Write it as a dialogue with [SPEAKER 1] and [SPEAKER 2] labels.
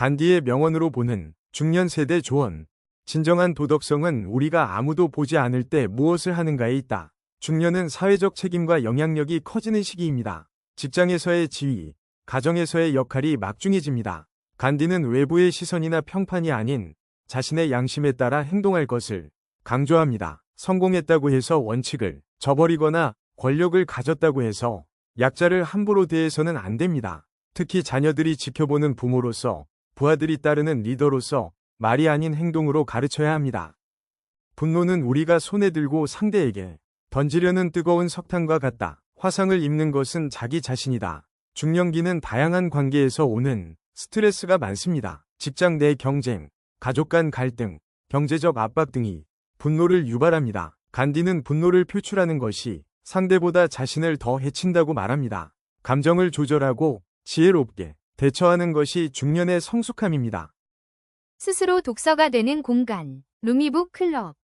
[SPEAKER 1] 간디의 명언으로 보는 중년 세대 조언. 진정한 도덕성은 우리가 아무도 보지 않을 때 무엇을 하는가에 있다. 중년은 사회적 책임과 영향력이 커지는 시기입니다. 직장에서의 지위, 가정에서의 역할이 막중해집니다. 간디는 외부의 시선이나 평판이 아닌 자신의 양심에 따라 행동할 것을 강조합니다. 성공했다고 해서 원칙을 저버리거나 권력을 가졌다고 해서 약자를 함부로 대해서는 안 됩니다. 특히 자녀들이 지켜보는 부모로서 부하들이 따르는 리더로서 말이 아닌 행동으로 가르쳐야 합니다. 분노는 우리가 손에 들고 상대에게 던지려는 뜨거운 석탄과 같다. 화상을 입는 것은 자기 자신이다. 중년기는 다양한 관계에서 오는 스트레스가 많습니다. 직장 내 경쟁, 가족 간 갈등, 경제적 압박 등이 분노를 유발합니다. 간디는 분노를 표출하는 것이 상대보다 자신을 더 해친다고 말합니다. 감정을 조절하고 지혜롭게 대처하는 것이 중년의 성숙함입니다.
[SPEAKER 2] 스스로 독서가 되는 공간. 루미북 클럽.